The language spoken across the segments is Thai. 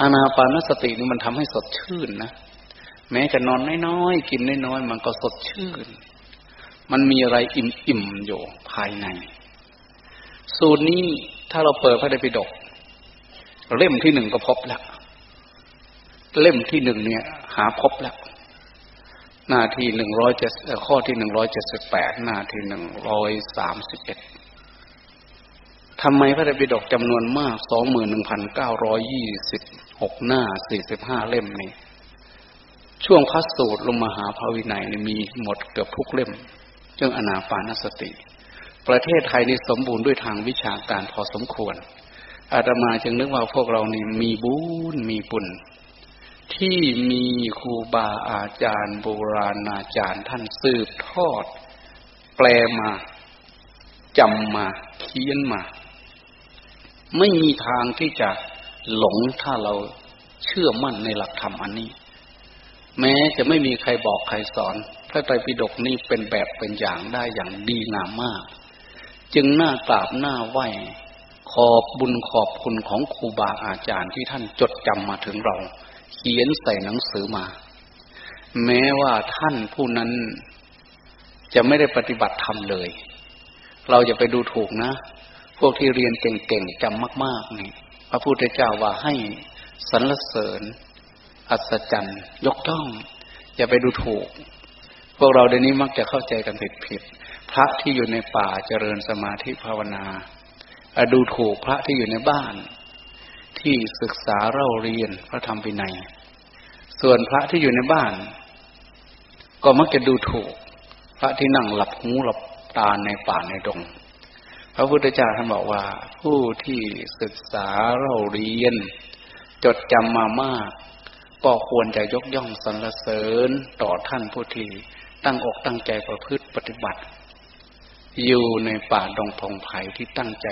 อานาปานสตินี่มันทำให้สดชื่นนะแม้จะนอนน้อยๆกินน้อยๆมันก็สดชื่น มันมีอะไรอิ่มๆอยู่ภายใน สูตรนี้ถ้าเราเปิดพระไตรปิฎกเล่มที่หนึ่งก็พบแล้วเล่มที่หนึ่งเนี่ย หาพบแล้วหน้าที่หนึ่งร้อยเจ็ดข้อที่หนึ่งร้อยเจ็ดสิบแปดหน้าที่หนึ่งร้อยสามสิบเอ็ดทำไมพระไตรปิฎกจำนวนมากสองหมื่นหนึ่งพันเก้าร้อยยี่สิบ หกหน้าสี่สิบห้าเล่มนี่ช่วงพัสสูตรลงมาหาภาวินัยมีหมดเกือบทุกเล่มเรื่องอนาปานสติ ประเทศไทยนี่สมบูรณ์ด้วยทางวิชาการพอสมควร อาตมาจึงนึกว่าพวกเรานี่มีบุญมีปุญที่มีครูบาอาจารย์โบราณอาจารย์ท่านสืบทอด แปลมาจำมาเขียนมา ไม่มีทางที่จะหลงถ้าเรา เชื่อมั่นในหลักธรรมอันนี้ แม้จะไม่มีใครบอกใครสอน พระไตรปิฎกนี้เป็นแบบเป็นอย่างได้อย่างดีงามมาก จึงน่ากราบหน้าไหวขอบบุญขอบคุณของครูบาอาจารย์ที่ท่านจดจำมาถึงเรา เขียนใส่หนังสือมา แม้ว่าท่านผู้นั้นจะไม่ได้ปฏิบัติธรรมเลย เราจะไปดูถูกนะ พวกที่เรียนเก่งๆจำมาก ๆ นี่ พระพุทธเจ้าว่าให้ สรรเสริญ อัศจรรย์ ยกย่อง อย่าไปดูถูก พวกเราเดี๋ยวนี้มักจะเข้าใจกันผิดๆพระที่อยู่ในป่าเจริญสมาธิภาวนาดูถูกพระที่อยู่ในบ้าน ที่ศึกษาเล่าเรียนพระธรรมวินัย ส่วนพระที่อยู่ในบ้าน ก็มักจะดูถูก พระที่นั่งหลับหูหลับตาในป่าในดงพระพุทธเจ้าท่านบอกว่า ผู้ที่ศึกษาเราเรียน จดจำมามาก ก็ควรจะยกย่องสรรเสริญต่อท่านผู้ที่ตั้งอกตั้งใจประพฤติปฏิบัติ อยู่ในป่าดงพงไผ่ที่ตั้งใจ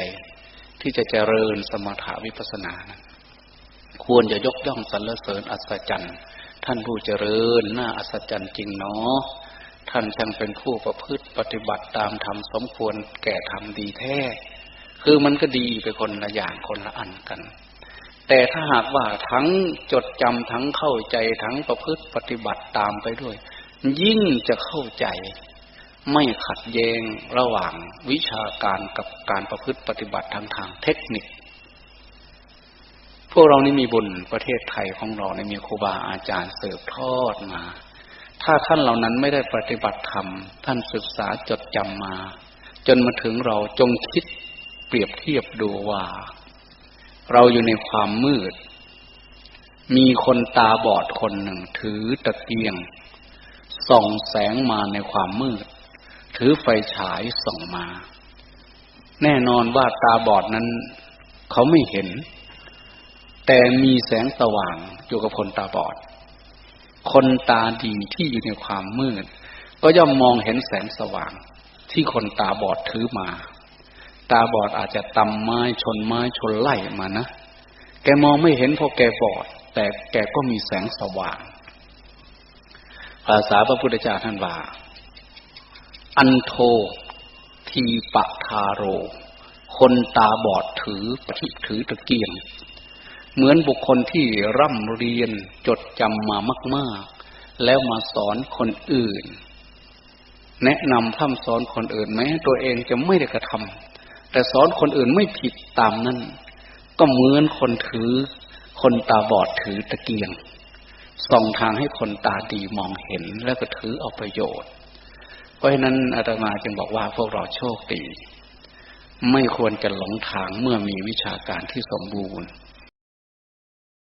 ที่จะเจริญสมถาวิปัสสนานะควรจะยกย่องสรรเสริญอัศจรรย์ ท่านผู้เจริญน่าอัศจรรย์จริงเนาะท่านช่างเป็นผู้ประพฤติปฏิบัติตามธรรมสมควรแก่ธรรมดีแท้ คือมันก็ดีไปคนละอย่างคนละอันกัน แต่ถ้าหากว่าทั้งจดจำทั้งเข้าใจทั้งประพฤติปฏิบัติตามไปด้วย ยิ่งจะเข้าใจ ไม่ขัดแย้งระหว่างวิชาการกับการประพฤติปฏิบัติทางทางเทคนิค พวกเรานี่มีบุญประเทศไทยของเราในมีครูบาอาจารย์เสืบทอดมา ถ้าท่านเหล่านั้นไม่ได้ปฏิบัติธรรม ท่านศึกษาจดจำมา จนมาถึงเราจงคิดเปรียบเทียบดูว่า เราอยู่ในความมืด มีคนตาบอดคนหนึ่งถือตะเกียง ส่องแสงมาในความมืด ถือไฟฉายส่องมา แน่นอนว่าตาบอดนั้น เขาไม่เห็น แต่มีแสงสว่างอยู่กับคนตาบอด คนตาดีที่อยู่ในความมืด ก็ย่อมมองเห็นแสงสว่างที่คนตาบอดถือมา ตาบอดอาจจะตำไม้ชนไม้ชนไล่มานะ แกมองไม่เห็นเพราะแกบอด แต่แกก็มีแสงสว่าง ภาษาพระพุทธเจ้าท่านว่า อันโททีปะทาโร คนตาบอดถือปฏิถือตะเกียง เหมือนบุคคลที่ร่ำเรียนจดจำมามาก ๆ แล้วมาสอนคนอื่น แนะนำพร่ำสอนคนอื่นแม้ตัวเองจะไม่ได้กระทำ แต่สอนคนอื่นไม่ผิดตามนั้น ก็เหมือนคนถือ คนตาบอดถือตะเกียง ส่องทางให้คนตาดีมองเห็นแล้วก็ถือเอาประโยชน์ เพราะฉะนั้นอาตมาจึงบอกว่าพวกเราโชคดี ไม่ควรจะหลงทางเมื่อมีวิชาการที่สมบูรณ์